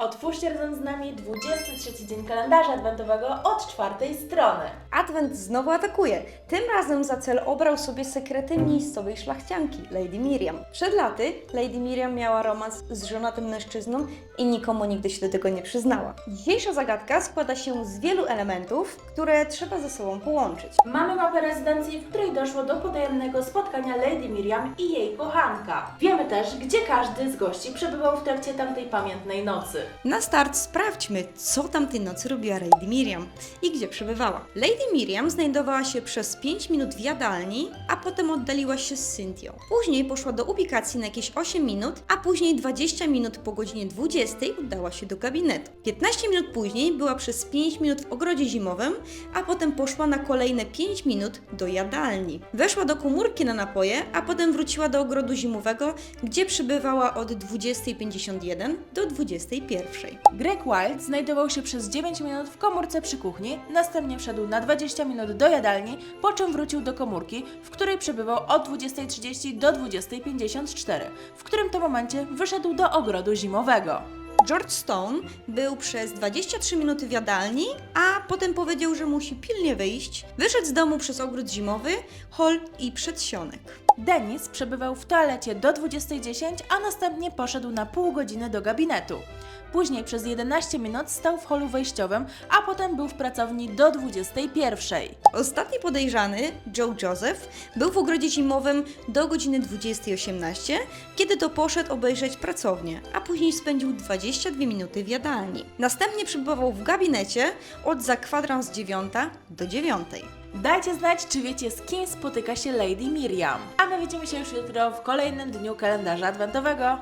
Otwórzcie razem z nami 23 dzień kalendarza adwentowego od czwartej strony. Advent znowu atakuje. Tym razem za cel obrał sobie sekrety miejscowej szlachcianki, Lady Miriam. Przed laty Lady Miriam miała romans z żonatym mężczyzną i nikomu nigdy się do tego nie przyznała. Dzisiejsza zagadka składa się z wielu elementów, które trzeba ze sobą połączyć. Mamy mapę rezydencji, w której doszło do potajemnego spotkania Lady Miriam i jej kochanka. Wiemy też, gdzie każdy z gości przebywał w trakcie tamtej pamiętnej nocy. Na start sprawdźmy, co tamtej nocy robiła Lady Miriam i gdzie przebywała. Lady Miriam znajdowała się przez 5 minut w jadalni, a potem oddaliła się z Cynthią. Później poszła do ubikacji na jakieś 8 minut, a później 20 minut po godzinie 20 udała się do gabinetu. 15 minut później była przez 5 minut w ogrodzie zimowym, a potem poszła na kolejne 5 minut do jadalni. Weszła do komórki na napoje, a potem wróciła do ogrodu zimowego, gdzie przebywała od 20.51 do 21.00. Greg Wild znajdował się przez 9 minut w komórce przy kuchni, następnie wszedł na 20 minut do jadalni, po czym wrócił do komórki, w której przebywał od 20.30 do 20.54, w którym to momencie wyszedł do ogrodu zimowego. George Stone był przez 23 minuty w jadalni, a potem powiedział, że musi pilnie wyjść. Wyszedł z domu przez ogród zimowy, hol i przedsionek. Denis przebywał w toalecie do 20.10, a następnie poszedł na pół godziny do gabinetu. Później przez 11 minut stał w holu wejściowym, a potem był w pracowni do 21.00. Ostatni podejrzany, Joe Joseph, był w ogrodzie zimowym do godziny 20.18, kiedy to poszedł obejrzeć pracownię, a później spędził 22 minuty w jadalni. Następnie przebywał w gabinecie od za kwadrans 9 do 9. Dajcie znać, czy wiecie z kim spotyka się Lady Miriam. A my widzimy się już jutro w kolejnym dniu kalendarza adwentowego.